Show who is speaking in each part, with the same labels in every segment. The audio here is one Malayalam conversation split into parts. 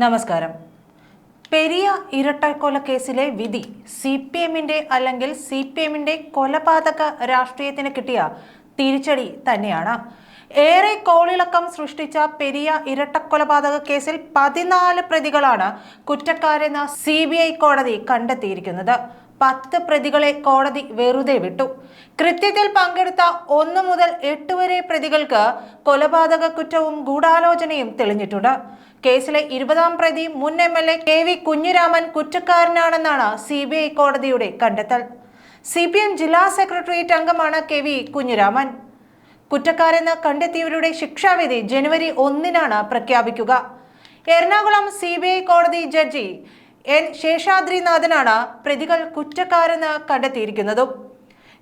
Speaker 1: നമസ്കാരം. പെരിയ ഇരട്ടക്കൊല കേസിലെ വിധി സി പി എമ്മിന്റെ അല്ലെങ്കിൽ സി പി എമ്മിന്റെ കൊലപാതക രാഷ്ട്രീയത്തിന് കിട്ടിയ തിരിച്ചടി തന്നെയാണ്. ഏറെ കോളിളക്കം സൃഷ്ടിച്ച പെരിയ ഇരട്ടക്കൊലപാതക കേസിൽ പതിനാല് പ്രതികളാണ് കുറ്റക്കാരെന്ന് സി കോടതി കണ്ടെത്തിയിരിക്കുന്നത്. പത്ത് പ്രതികളെ കോടതി വെറുതെ വിട്ടു. കൃത്യത്തിൽ പങ്കെടുത്ത ഒന്ന് മുതൽ എട്ട് വരെ പ്രതികൾക്ക് കൊലപാതക കുറ്റവും ഗൂഢാലോചനയും തെളിഞ്ഞിട്ടുണ്ട്. കേസിലെ ഇരുപതാം പ്രതി മുൻ M L A K V Kunhiraman കുറ്റക്കാരനാണെന്നാണ് C B I കോടതിയുടെ കണ്ടെത്തൽ. സി പി എം ജില്ലാ സെക്രട്ടേറിയറ്റ് അംഗമാണ് കെ വി കുഞ്ഞുരാമൻ. കുറ്റക്കാരെന്ന് കണ്ടെത്തിയവരുടെ ശിക്ഷാവിധി ജനുവരി ഒന്നിനാണ് പ്രഖ്യാപിക്കുക. എറണാകുളം സി കോടതി ജഡ്ജി എൻ ശേഷാദ്രിനാഥനാണ് പ്രതികൾ കുറ്റക്കാരെന്ന് കണ്ടെത്തിയിരിക്കുന്നതും.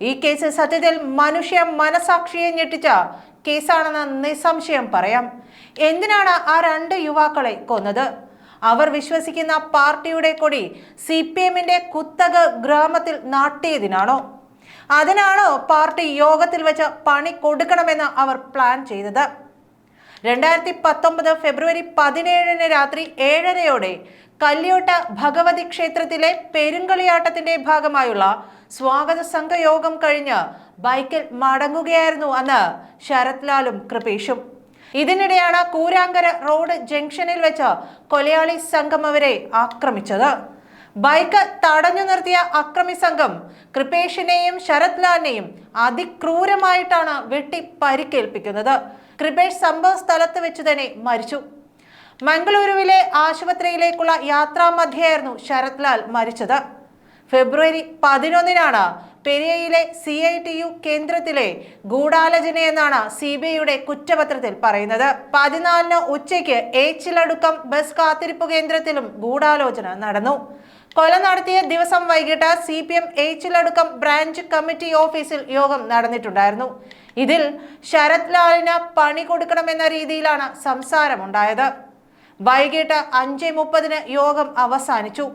Speaker 1: ഈ കേസ് സത്യത്തിൽ മനുഷ്യ മനസാക്ഷിയെ ഞെട്ടിച്ച കേസാണെന്ന് നിസ്സംശയം പറയാം. എന്തിനാണ് ആ രണ്ട് യുവാക്കളെ കൊന്നത്? അവർ വിശ്വസിക്കുന്ന പാർട്ടിയുടെ കൊടി സി പി എമ്മിന്റെ കുത്തക ഗ്രാമത്തിൽ നാട്ടിയതിനാണോ? അതിനാണോ പാർട്ടി യോഗത്തിൽ വെച്ച് പണി കൊടുക്കണമെന്ന് അവർ പ്ലാൻ ചെയ്തത്? രണ്ടായിരത്തി പത്തൊമ്പത് ഫെബ്രുവരി പതിനേഴിന് രാത്രി ഏഴരയോടെ കല്യോട്ട ഭഗവതി ക്ഷേത്രത്തിലെ പെരുങ്കളിയാട്ടത്തിന്റെ ഭാഗമായുള്ള സ്വാഗത സംഘയോഗം കഴിഞ്ഞ് ബൈക്കിൽ മടങ്ങുകയായിരുന്നു അന്ന് ശരത് ലാലും കൃപേഷും. ഇതിനിടെയാണ് കൂരാങ്കര റോഡ് ജംഗ്ഷനിൽ വെച്ച് കൊലയാളി സംഘം അവരെ ആക്രമിച്ചത്. ബൈക്ക് തടഞ്ഞു നിർത്തിയ അക്രമി സംഘം കൃപേഷിനെയും ശരത് ലാലിനെയും അതിക്രൂരമായിട്ടാണ് വെട്ടി പരിക്കേൽപ്പിക്കുന്നത്. കൃപേഷ് സംഭവ സ്ഥലത്ത് വെച്ച് തന്നെ മരിച്ചു. മംഗളൂരുവിലെ ആശുപത്രിയിലേക്കുള്ള യാത്രാമധ്യയായിരുന്നു ശരത് ലാൽ മരിച്ചത്. ഫെബ്രുവരി പതിനൊന്നിനാണ് പെരിയയിലെ സി ഐ ടി യു കേന്ദ്രത്തിലെ ഗൂഢാലോചനയെന്നാണ് സി ബി ഐയുടെ കുറ്റപത്രത്തിൽ പറയുന്നത്. പതിനാലിന് ഉച്ചയ്ക്ക് ഏച്ചിലടുക്കം ബസ് കാത്തിരിപ്പ് കേന്ദ്രത്തിലും ഗൂഢാലോചന നടന്നു. കൊല നടത്തിയ ദിവസം വൈകിട്ട് C P M Echilaadukkam branch committee ഓഫീസിൽ യോഗം നടന്നിട്ടുണ്ടായിരുന്നു. ഇതിൽ ശരത് ലാലിന് പണി കൊടുക്കണമെന്ന രീതിയിലാണ് സംസാരമുണ്ടായത്. വൈകിട്ട് അഞ്ച് മുപ്പതിന് യോഗം അവസാനിച്ചു.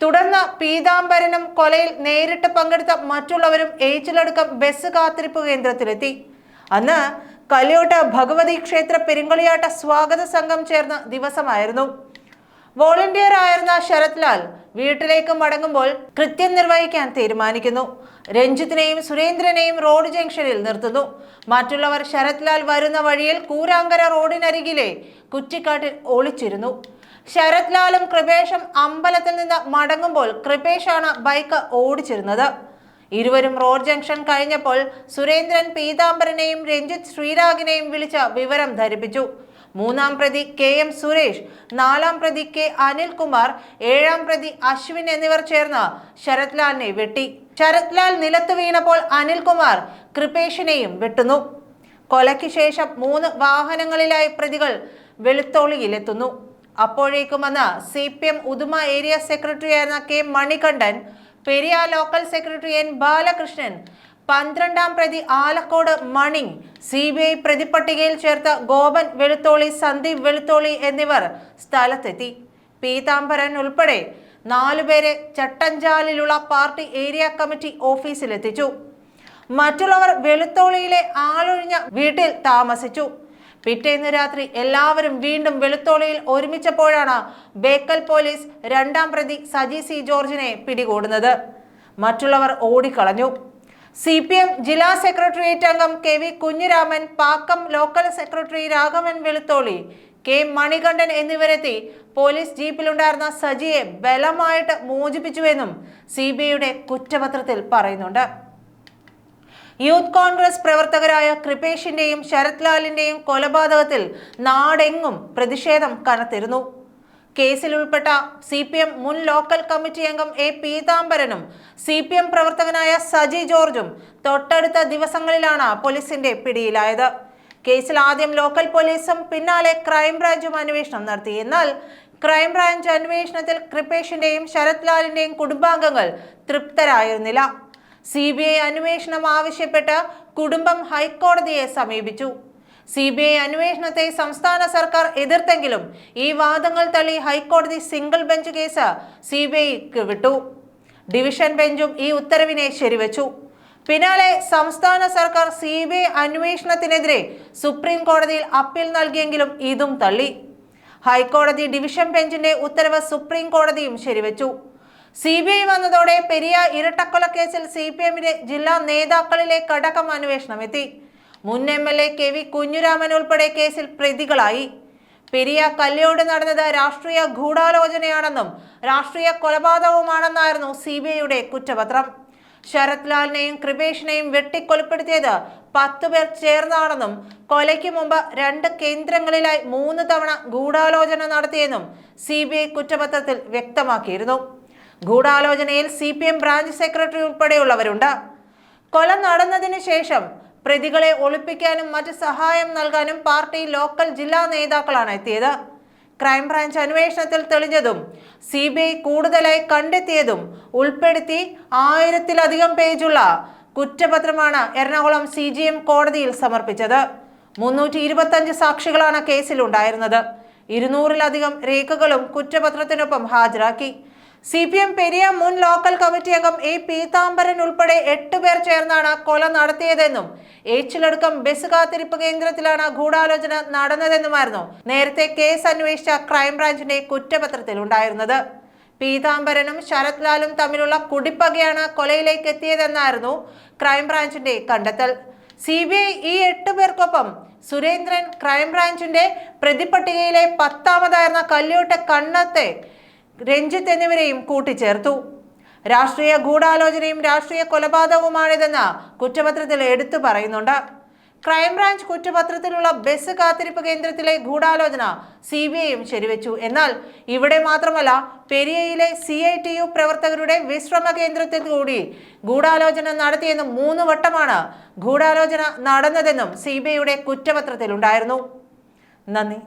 Speaker 1: തുടർന്ന് പീതാംബരനും കൊലയിൽ നേരിട്ട് പങ്കെടുത്ത മറ്റുള്ളവരും ഏച്ചിലടുക്കം ബസ് കാത്തിരിപ്പ് കേന്ദ്രത്തിലെത്തി. അന്ന് കല്യോട്ട് ഭഗവതി ക്ഷേത്ര പെരുങ്കളിയാട്ട സ്വാഗത സംഘം ചേർന്ന ദിവസമായിരുന്നു. വോളണ്ടിയർ ആയിരുന്ന ശരത് ലാൽ വീട്ടിലേക്ക് മടങ്ങുമ്പോൾ കൃത്യം നിർവഹിക്കാൻ തീരുമാനിക്കുന്നു. രഞ്ജിത്തിനെയും സുരേന്ദ്രനെയും റോഡ് ജംഗ്ഷനിൽ നിർത്തുന്നു. മറ്റുള്ളവർ ശരത് ലാൽ വരുന്ന വഴിയിൽ കൂരാങ്കര റോഡിനരികിലെ കുറ്റിക്കാട്ടിൽ ഒളിച്ചിരുന്നു. ശരത് ലാലും കൃപേഷും അമ്പലത്തിൽ നിന്ന് മടങ്ങുമ്പോൾ കൃപേഷാണ് ബൈക്ക് ഓടിച്ചിരുന്നത്. ഇരുവരും റോഡ് ജംഗ്ഷൻ കഴിഞ്ഞപ്പോൾ സുരേന്ദ്രൻ പീതാംബരനെയും രഞ്ജിത്ത് ശ്രീരാഗിനെയും വിളിച്ച വിവരം ധരിപ്പിച്ചു. മൂന്നാം പ്രതി കെ എം സുരേഷ് നാലാം പ്രതി കെ അനിൽകുമാർ ഏഴാം പ്രതി അശ്വിൻ എന്നിവർ ചേർന്ന് ശരത് ലാലിനെ വെട്ടി. ശരത് ലാൽ നിലത്ത് വീണപ്പോൾ അനിൽകുമാർ കൃപേഷിനെയും വെട്ടുന്നു. കൊലയ്ക്ക് ശേഷം മൂന്ന് വാഹനങ്ങളിലായി പ്രതികൾ വെളുത്തോളിയിലെത്തുന്നു. അപ്പോഴേക്കും വന്ന C P M Uduma area സെക്രട്ടറിയായിരുന്ന K Manikandan Periya local secretary N Balakrishnan പന്ത്രണ്ടാം പ്രതി ആലക്കോട് മണിങ് സി ബി ഐ പ്രതിപ്പട്ടികയിൽ ചേർത്ത ഗോപൻ വെളുത്തോളി സന്ദീപ് വെളുത്തോളി എന്നിവർ സ്ഥലത്തെത്തി. പീതാംബരൻ ഉൾപ്പെടെ നാലുപേരെ ചട്ടഞ്ചാലിലുള്ള പാർട്ടി ഏരിയ കമ്മിറ്റി ഓഫീസിലെത്തിച്ചു. മറ്റുള്ളവർ വെളുത്തോളിയിലെ ആളൊഴിഞ്ഞ വീട്ടിൽ താമസിച്ചു. പിറ്റേന്ന് രാത്രി എല്ലാവരും വീണ്ടും വെളുത്തോളിയിൽ ഒരുമിച്ചപ്പോഴാണ് ബേക്കൽ പോലീസ് രണ്ടാം പ്രതി സജി സി ജോർജിനെ പിടികൂടുന്നത്. മറ്റുള്ളവർ ഓടിക്കളഞ്ഞു. സി പി എം ജില്ലാ സെക്രട്ടേറിയറ്റ് അംഗം K V Kunhiraman Pakkam local secretary Raghavan Velutholi K Manikandan എന്നിവരെത്തി police ജീപ്പിലുണ്ടായിരുന്ന സജിയെ ബലമായിട്ട് മോചിപ്പിച്ചുവെന്നും സി ബി ഐയുടെ കുറ്റപത്രത്തിൽ പറയുന്നുണ്ട്. യൂത്ത് കോൺഗ്രസ് പ്രവർത്തകരായ കൃപേഷിന്റെയും ശരത് ലാലിന്റെയും കൊലപാതകത്തിൽ നാടെങ്ങും പ്രതിഷേധം കനത്തിരുന്നു. കേസിൽ ഉൾപ്പെട്ട സി പി എം മുൻ ലോക്കൽ കമ്മിറ്റി അംഗം എ പീതാംബരനും സി പി എം പ്രവർത്തകനായ സജി ജോർജും തൊട്ടടുത്ത ദിവസങ്ങളിലാണ് പോലീസിന്റെ പിടിയിലായത്. കേസിൽ ആദ്യം ലോക്കൽ പോലീസും പിന്നാലെ ക്രൈംബ്രാഞ്ചും അന്വേഷണം നടത്തി. എന്നാൽ ക്രൈംബ്രാഞ്ച് അന്വേഷണത്തിൽ കൃപേഷിന്റെയും ശരത് ലാലിന്റെയും കുടുംബാംഗങ്ങൾ തൃപ്തരായിരുന്നില്ല. സി ബി ഐ അന്വേഷണം ആവശ്യപ്പെട്ട് കുടുംബം ഹൈക്കോടതിയെ സമീപിച്ചു. സി ബി ഐ അന്വേഷണത്തെ സംസ്ഥാന സർക്കാർ എതിർത്തെങ്കിലും ഈ വാദങ്ങൾ തള്ളി ഹൈക്കോടതി single bench case C B ഐക്ക് വിട്ടു. ഡിവിഷൻ ബെഞ്ചും ഈ ഉത്തരവിനെ ശരിവച്ചു. പിന്നാലെ സംസ്ഥാന സർക്കാർ സി ബി ഐ അന്വേഷണത്തിനെതിരെ സുപ്രീം കോടതിയിൽ അപ്പീൽ നൽകിയെങ്കിലും ഇതും തള്ളി. ഹൈക്കോടതി ഡിവിഷൻ ബെഞ്ചിന്റെ ഉത്തരവ് സുപ്രീം കോടതിയും ശരിവച്ചു. സി ബി ഐ വന്നതോടെ പെരിയ ഇരട്ടക്കൊലക്കേസിൽ സി പി എമ്മിന്റെ ജില്ലാ നേതാക്കളിലേക്ക് അടക്കം അന്വേഷണം എത്തി. മുൻ M L A K V Kunhiraman ഉൾപ്പെടെ കേസിൽ പ്രതികളായി. പെരിയ കല്യോട് നടന്നത് രാഷ്ട്രീയ ഗൂഢാലോചനയാണെന്നും രാഷ്ട്രീയ കൊലപാതകവുമാണെന്നായിരുന്നു സി ബി ഐയുടെ കുറ്റപത്രം. ശരത് ലാലിനെയും കൃപേഷിനെയും വെട്ടിക്കൊലപ്പെടുത്തിയത് പത്ത് പേർ ചേർന്നാണെന്നും കൊലയ്ക്ക് മുമ്പ് രണ്ട് കേന്ദ്രങ്ങളിലായി മൂന്ന് തവണ ഗൂഢാലോചന നടത്തിയെന്നും സി ബി ഐ കുറ്റപത്രത്തിൽ വ്യക്തമാക്കിയിരുന്നു. ഗൂഢാലോചനയിൽ C P M branch secretary ഉൾപ്പെടെയുള്ളവരുണ്ട്. കൊല നടന്നതിന് ശേഷം പ്രതികളെ ഒളിപ്പിക്കാനും മറ്റ് സഹായം നൽകാനും പാർട്ടി ലോക്കൽ ജില്ലാ നേതാക്കളാണ് എത്തിയത്. ക്രൈംബ്രാഞ്ച് അന്വേഷണത്തിൽ തെളിഞ്ഞതും സി ബി ഐ കൂടുതലായി കണ്ടെത്തിയതും ഉൾപ്പെടുത്തി ആയിരത്തിലധികം പേജുള്ള കുറ്റപത്രമാണ് എറണാകുളം സി ജി എം കോടതിയിൽ സമർപ്പിച്ചത്. മുന്നൂറ്റി ഇരുപത്തഞ്ച് സാക്ഷികളാണ് കേസിലുണ്ടായിരുന്നത്. ഇരുന്നൂറിലധികം രേഖകളും കുറ്റപത്രത്തിനൊപ്പം ഹാജരാക്കി. സി പി എം പെരിയ മുൻ ലോക്കൽ കമ്മിറ്റി അംഗം എ പീതാംബരൻ ഉൾപ്പെടെ എട്ട് പേർ ചേർന്നാണ് കൊല നടത്തിയതെന്നും ഏച്ചിലടുക്കം ബസ് കാത്തിരിപ്പ് കേന്ദ്രത്തിലാണ് ഗൂഢാലോചന നടന്നതെന്നുമായിരുന്നു നേരത്തെ കേസ് അന്വേഷിച്ച ക്രൈംബ്രാഞ്ചിന്റെ കുറ്റപത്രത്തിൽ ഉണ്ടായിരുന്നത്. പീതാംബരനും ശരത് ലാലും തമ്മിലുള്ള കുടിപ്പകയാണ് കൊലയിലേക്ക് എത്തിയതെന്നായിരുന്നു ക്രൈംബ്രാഞ്ചിന്റെ കണ്ടെത്തൽ. സി ബി ഐ ഈ എട്ട് പേർക്കൊപ്പം സുരേന്ദ്രൻ ക്രൈംബ്രാഞ്ചിന്റെ പ്രതിപട്ടികയിലെ പത്താമതായിരുന്ന കല്യോട്ട് കണ്ണത്തെ രഞ്ജിത്ത് എന്നിവരെയും കൂട്ടിച്ചേർത്തു. രാഷ്ട്രീയ ഗൂഢാലോചനയും രാഷ്ട്രീയ കൊലപാതകവുമാണിതെന്ന് കുറ്റപത്രത്തിൽ എടുത്തു പറയുന്നുണ്ട്. ക്രൈംബ്രാഞ്ച് കുറ്റപത്രത്തിലുള്ള ബസ് കാത്തിരിപ്പ് കേന്ദ്രത്തിലെ ഗൂഢാലോചന സി ബി ഐയും ശരിവെച്ചു. എന്നാൽ ഇവിടെ മാത്രമല്ല പെരിയയിലെ സി ഐ ടി യു പ്രവർത്തകരുടെ വിശ്രമ കേന്ദ്രത്തിൽ കൂടി ഗൂഢാലോചന നടത്തിയെന്നും മൂന്ന് വട്ടമാണ് ഗൂഢാലോചന നടന്നതെന്നും സി ബി ഐയുടെ കുറ്റപത്രത്തിലുണ്ടായിരുന്നു. നന്ദി.